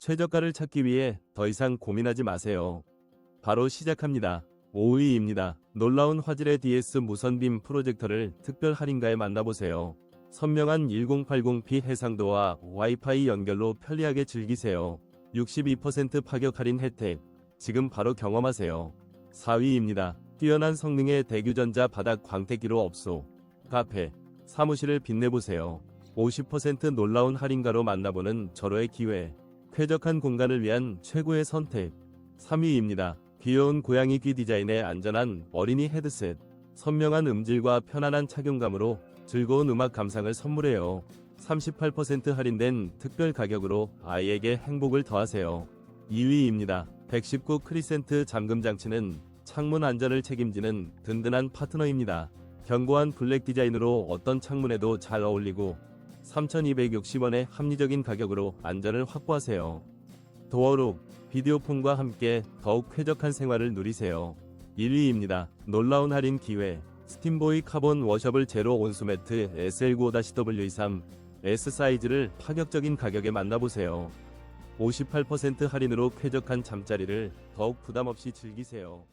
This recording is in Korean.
최저가를 찾기 위해 더 이상 고민하지 마세요. 바로 시작합니다. 5위입니다. 놀라운 화질의 DS 무선빔 프로젝터를 특별 할인가에 만나보세요. 선명한 1080p 해상도와 와이파이 연결로 편리하게 즐기세요. 62% 파격 할인 혜택. 지금 바로 경험하세요. 4위입니다. 뛰어난 성능의 대규전자 바닥 광택기로 업소. 카페, 사무실을 빛내보세요. 50% 놀라운 할인가로 만나보는 절호의 기회. 쾌적한 공간을 위한 최고의 선택. 3위입니다. 귀여운 고양이 귀 디자인의 안전한 어린이 헤드셋. 선명한 음질과 편안한 착용감으로 즐거운 음악 감상을 선물해요. 38% 할인된 특별 가격으로 아이에게 행복을 더하세요. 2위입니다. 119 크리센트 잠금 장치는 창문 안전을 책임지는 든든한 파트너입니다. 견고한 블랙 디자인으로 어떤 창문에도 잘 어울리고 3,260원의 합리적인 가격으로 안전을 확보하세요. 도어록 비디오폰과 함께 더욱 쾌적한 생활을 누리세요. 1위입니다. 놀라운 할인 기회. 스팀보이 카본 워셔블 제로 온수 매트 SL95-W23 S 사이즈를 파격적인 가격에 만나보세요. 58% 할인으로 쾌적한 잠자리를 더욱 부담 없이 즐기세요.